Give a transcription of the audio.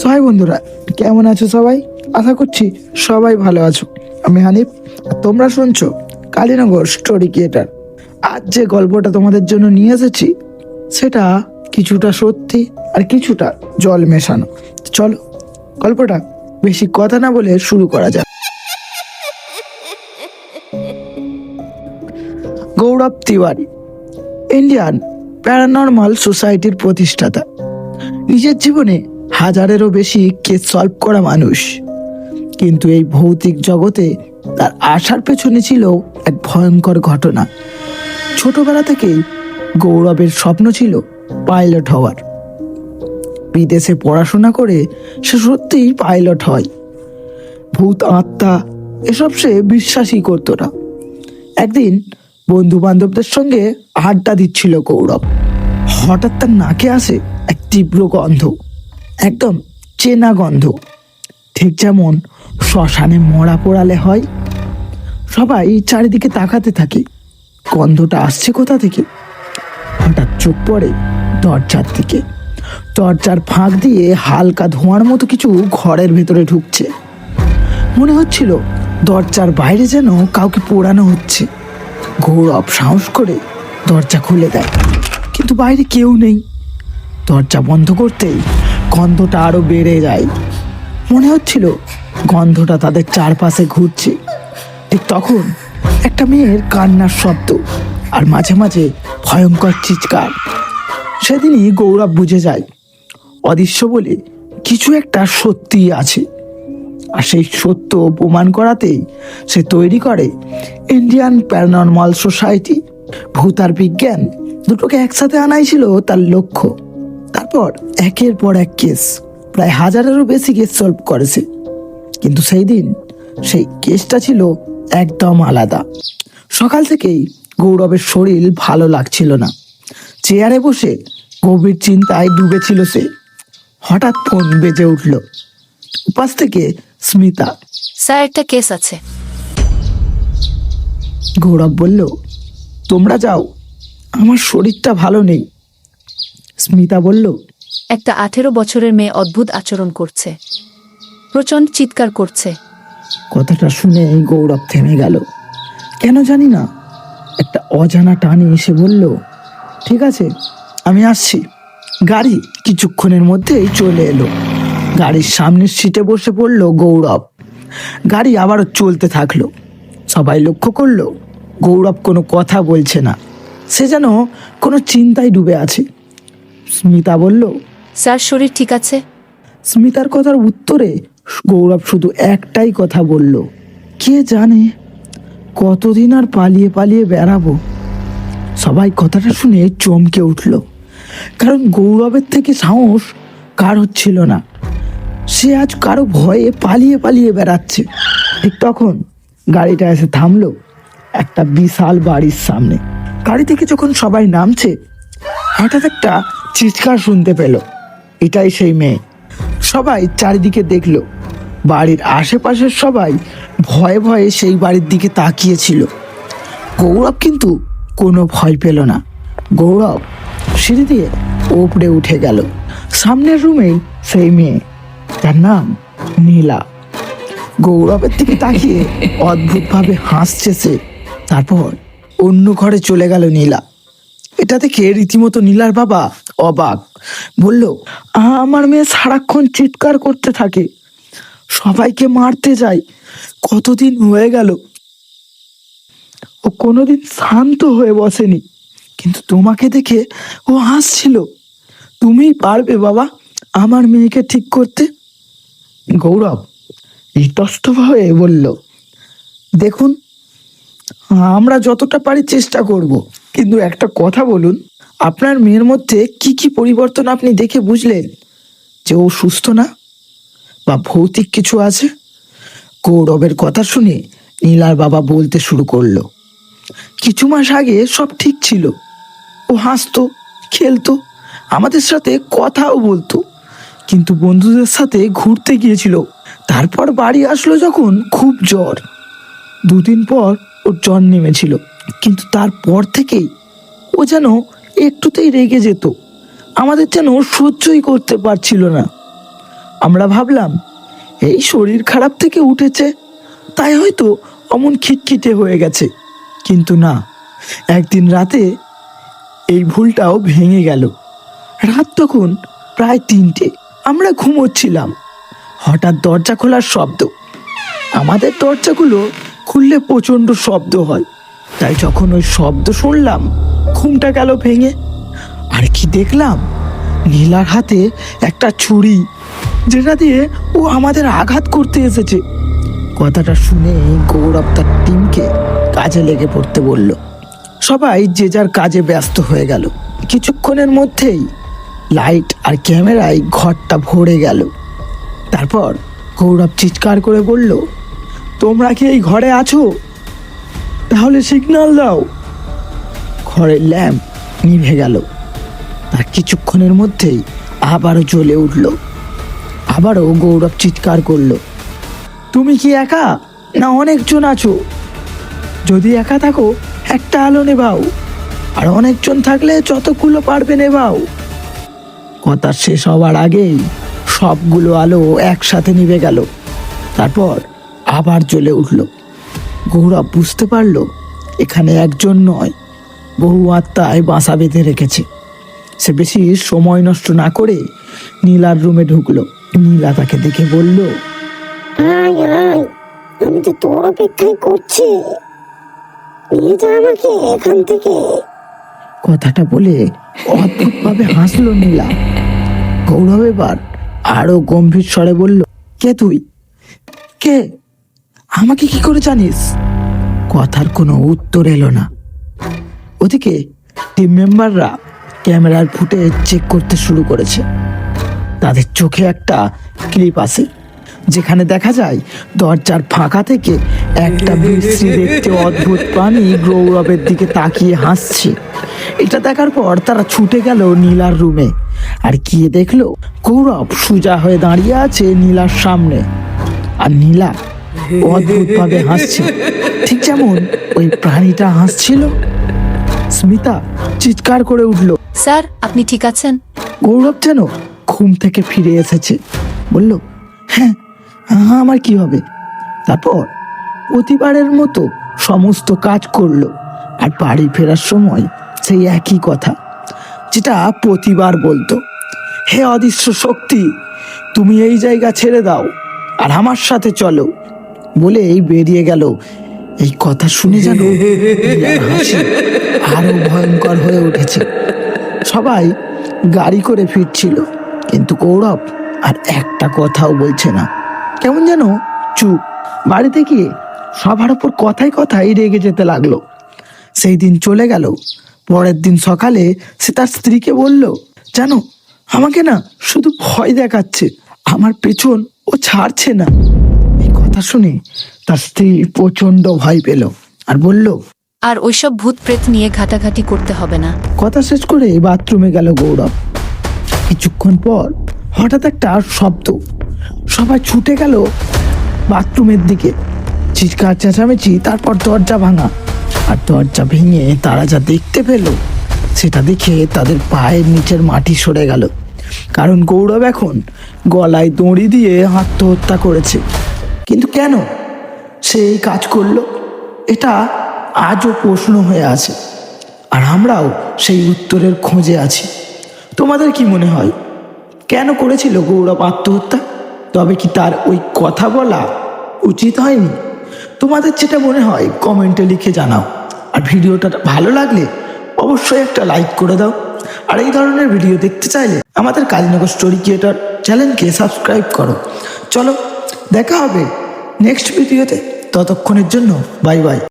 সবাই বন্ধুরা, কেমন আছো সবাই? আশা করছি সবাই ভালো আছো। আমি হানিফ তোমরা শুনছো কালীনগর স্টোরি ক্রিয়েটার আজ যে গল্পটা তোমাদের জন্য নিয়ে এসেছি, সেটা কিছুটা সত্যি আর কিছুটা জল মেশানো। চলো, গল্পটা বেশি কথা না বলে শুরু করা যাক। গৌরব তিওয়ারি, ইন্ডিয়ান প্যারানর্মাল সোসাইটির প্রতিষ্ঠাতা। নিজের জীবনে হাজারেরও বেশি কেস সলভ করা মানুষ। কিন্তু এই ভৌতিক জগতে তার আসার পেছনে ছিল এক ভয়ঙ্কর ঘটনা। ছোটবেলা থেকেই গৌরবের স্বপ্ন ছিল পাইলট হওয়ার। বিদেশে পড়াশোনা করে সে সত্যিই পাইলট হয়। ভূত আত্মা এসব সে বিশ্বাসই করতো না। একদিন বন্ধু বান্ধবদের সঙ্গে আড্ডা দিচ্ছিল গৌরব। হঠাৎ তার নাকে আসে এক তীব্র গন্ধ। একদম চেনা গন্ধ। ঠিক যেমন শ্মশানে মরা পোড়ালে হয়। সবাই চারিদিকে তাকাতে থাকে। গন্ধটা আসছে কোথা থেকে? হঠাৎ চোখ পড়ে দরজার দিকে। দরজার ফাঁক দিয়ে হালকা ধোঁয়ার মতো কিছু ঘরের ভেতরে ঢুকছে। মনে হচ্ছিল দরজার বাইরে যেন কাউকে পোড়ানো হচ্ছে। গৌরব সাহস করে দরজা খুলে দেয়, কিন্তু বাইরে কেউ নেই। দরজা বন্ধ করতেই গন্ধটা আরও বেড়ে যায়। মনে হচ্ছিল গন্ধটা তাদের চারপাশে ঘুরছে। ঠিক তখন একটা মেয়ের কান্নার শব্দ আর মাঝে মাঝে ভয়ঙ্কর চিৎকার। সেদিনই গৌরব বুঝে যায়, অদৃশ্য বলে কিছু একটা সত্যি আছে। আর সেই সত্য প্রমাণ করাতেই সে তৈরি করে ইন্ডিয়ান প্যারানর্মাল সোসাইটি। ভূত আর বিজ্ঞান দুটোকে একসাথে আনাই ছিল তার লক্ষ্য। তারপর একের পর এক কেস প্রায় হাজারেরও বেশি কেস সলভ করেছে। কিন্তু সেই দিন সেই কেসটা ছিল একদম আলাদা। সকাল থেকেই গৌরবের শরীর ভালো লাগছিল না। চেয়ারে বসে গভীর চিন্তায় ডুবেছিল সে। হঠাৎ ফোন বেজে উঠল। উপাস থেকে স্মিতা স্যার একটা কেস আছে। গৌরব বলল তোমরা যাও আমার শরীরটা ভালো নেই। স্মিতা বলল একটা আঠেরো বছরের মেয়ে অদ্ভুত আচরণ করছে। প্রচণ্ড চিৎকার করছে। কথাটা শুনে গৌরব থেমে গেল। কেন জানি না একটা অজানা টানে এসে বলল ঠিক আছে আমি আসছি। গাড়ি কিছুক্ষণের মধ্যেই চলে এলো। গাড়ির সামনের সিটে বসে পড়ল গৌরব। গাড়ি আবারও চলতে থাকল। সবাই লক্ষ্য করল গৌরব কোনো কথা বলছে না। সে যেন কোনো চিন্তায় ডুবে আছে। স্মিতা বলল স্যার শরীর ঠিক আছে? স্মিতার কথার উত্তরে গৌরব শুধু একটাই কথা বলল কে জানে কতদিন আর পালিয়ে পালিয়ে বেড়াবো? সবাই কথাটা শুনে চমকে উঠল কারণ গৌরবের থেকে সাহস কার হচ্ছিল না। সে আজ কারও ভয়ে পালিয়ে পালিয়ে বেড়াচ্ছে। ঠিক তখন গাড়িটা এসে থামলো একটা বিশাল বাড়ির সামনে। গাড়ি থেকে যখন সবাই নামছে হঠাৎ একটা চিৎকার শুনতে পেল। এটাই সেই মেয়ে। সবাই চারিদিকে দেখল। বাড়ির আশেপাশের সবাই ভয়ে ভয়ে সেই বাড়ির দিকে তাকিয়েছিল। গৌরব কিন্তু কোনো ভয় পেল না। গৌরব সিঁড়ি দিয়ে ওপরে উঠে গেল। সামনের রুমেই সেই মেয়ে। তার নাম নীলা। গৌরবের দিকে তাকিয়ে অদ্ভুতভাবে হাসছে সে। তারপর অন্য ঘরে চলে গেল নীলা। এটা দেখে রীতিমতো নীলার বাবা? অবাক। বলল আমার মেয়ে সারাক্ষণ চিৎকার করতে থাকে। সবাইকে মারতে যায়। কতদিন হয়ে গেল। ও কোনোদিন শান্ত হয়ে বসেনি। কিন্তু তোমাকে দেখে ও হাসছিল। তুমিই পারবে বাবা আমার মেয়েকে ঠিক করতে? গৌরব ইতস্ত হয়ে বলল, দেখুন, আমরা যতটা পারি চেষ্টা করব। কিন্তু একটা কথা বলুন, আপনার মেয়ের মধ্যে কি কি পরিবর্তন আপনি দেখে বুঝলেন? যে ও সুস্থ না? বা ভৌতিক কিছু আছে? গৌরবের কথা শুনে নীলার বাবা বলতে শুরু করল। কিছু মাস আগে সব ঠিক ছিল। ও হাসতো, খেলতো, আমাদের সাথে কথাও বলতো। কিন্তু বন্ধুদের সাথে ঘুরতে গিয়েছিল। তারপর বাড়ি আসলো যখন খুব জ্বর। দুদিন পর ওর জ্বর নেমেছিল। কিন্তু তারপর থেকেই ও যেন একটুতেই রেগে যেত। আমাদের যেন সহ্যই করতে পারছিল না। আমরা ভাবলাম, এই শরীর খারাপ থেকে উঠেছে, তাই হয়তো অমন খিটখিটে হয়ে গেছে। কিন্তু না, একদিন রাতে এই ভুলটাও ভেঙে গেল। রাত তখন প্রায় তিনটে। আমরা ঘুমোচ্ছিলাম। হঠাৎ দরজা খোলার শব্দ। আমাদের দরজাগুলো খুললে প্রচণ্ড শব্দ হয়। তাই যখন ওই শব্দ শুনলাম, ঘুমটা গেল ভেঙে। আর কি দেখলাম? নীলার হাতে একটা ছুরি, যেটা দিয়ে ও আমাদের আঘাত করতে এসেছে। কথাটা শুনে গৌরব তার টিমকে কাজে লেগে পড়তে বলল, সবাই যে যার কাজে ব্যস্ত হয়ে গেল। কিছুক্ষণের মধ্যেই লাইট আর ক্যামেরায় ঘরটা ভরে গেল। তারপর গৌরব চিৎকার করে বলল, তোমরা কি এই ঘরে আছো? তাহলে সিগনাল দাও। ঘরের ল্যাম্প নিভে গেল। তার কিছুক্ষণের মধ্যেই আবারও জ্বলে উঠল। আবারও গৌরব চিৎকার করল, তুমি কি একা না অনেকজন আছো? যদি একা থাকো, একটা আলো নেবাও আর অনেকজন থাকলে যতগুলো পারবে নেবাও কথা শেষ হওয়ার আগেই সবগুলো আলো একসাথে নিভে গেল। তারপর আবার জ্বলে উঠল। গৌরব বুঝতে পারল এখানে একজন নয় বহু আত্মায় বাসা বেঁধে রেখেছে। সে বেশি সময় নষ্ট না করে নীলার রুমে ঢুকলো। নীলা তাকে দেখে বলল আয় আয় আমি তো তোর অপেক্ষাই করছি নিয়ে যা আমাকে এখান থেকে। কথাটা বলে অদ্ভুতভাবে হাসলো নীলা। গৌরব এবার আরও গম্ভীর স্বরে বলল কে তুই? কে? আমাকে কি করে জানিস? কথার কোনো উত্তর এলো না। ওদিকে টিম মেম্বাররা ক্যামেরার ফুটেজ চেক করতে শুরু করেছে। তাদের চোখে একটা ক্লিপ আছে যেখানে দেখা যায় দরজার ফাঁকা থেকে একটা বিশ্রী দেখতে অদ্ভুত প্রাণী গৌরবের দিকে তাকিয়ে হাসছে। এটা দেখার পর তারা ছুটে গেল নীলার রুমে আর গিয়ে দেখল গৌরব সুজা হয়ে দাঁড়িয়ে আছে নীলার সামনে। আর নীলা অদ্ভুতভাবে হাসছে। ঠিক যেমন ওই প্রাণীটা হাসছিল। স্মিতা চিৎকার করে উঠল স্যার আপনি ঠিক আছেন? গৌরব যেন ঘুম থেকে ফিরে এসেছে। বলল হ্যাঁ হ্যাঁ, আমার কি হবে? তারপর প্রতিবারের মতো সমস্ত কাজ করল। আর বাড়ি ফেরার সময় সেই একই কথা যেটা প্রতিবার বলতো হে অদৃশ্য শক্তি তুমি এই জায়গা ছেড়ে দাও আর আমার সাথে চলো। বলে এই বেরিয়ে গেল। এই কথা শুনে যেন আরও ভয়ঙ্কর হয়ে উঠেছে। সবাই গাড়ি করে ফিরছিল, কিন্তু কৌরব আর একটা কথাও বলছে না। কেমন যেন চুপ। বাড়িতে গিয়ে সবার ওপর কথায় কথাই রেগে যেতে লাগল। সেই দিন চলে গেল। পরের দিন সকালে সে তার স্ত্রীকে বলল, জানো, আমাকে না শুধু ভয় দেখাচ্ছে। আমার পেছন ও ছাড়ছে না। কথা শুনে তার স্ত্রী প্রচণ্ড ভয় পেল আর বলল আর ওইসব ভূত প্রেত নিয়ে ঘাটাঘাটি করতে হবে না। কথা শেষ করে বাথরুমে গেল গৌরব। কিছুক্ষণ পর হঠাৎ একটা শব্দ। সবাই ছুটে গেল বাথরুমের দিকে। চিৎকার চেঁচামেচি তারপর দরজা ভাঙা। আর দরজা ভেঙে তারা যা দেখতে পেল সেটা দেখে তাদের পায়ের নিচের মাটি সরে গেল। কারণ গৌরব এখন গলায় দড়ি দিয়ে আত্মহত্যা করেছে। কিন্তু কেন? সে এই কাজ করল? এটা আজও প্রশ্ন হয়ে আছে। আর আমরাও সেই উত্তরের খোঁজে আছি। তোমাদের কি মনে হয়? কেন করেছিল গৌরব আত্মহত্যা? তবে কি তার ওই কথা বলা উচিত হয়নি? তোমাদের যেটা মনে হয়, কমেন্টে লিখে জানাও। আর ভিডিওটা ভালো লাগলে অবশ্যই একটা লাইক করে দাও। আর এই ধরনের ভিডিও দেখতে চাইলে আমাদের কালীনগর স্টোরি ক্রিয়েটর চ্যানেলকে সাবস্ক্রাইব করো। চলো, দেখা হবে। নেক্সট ভিডিওতে ততক্ষণের জন্য বাই বাই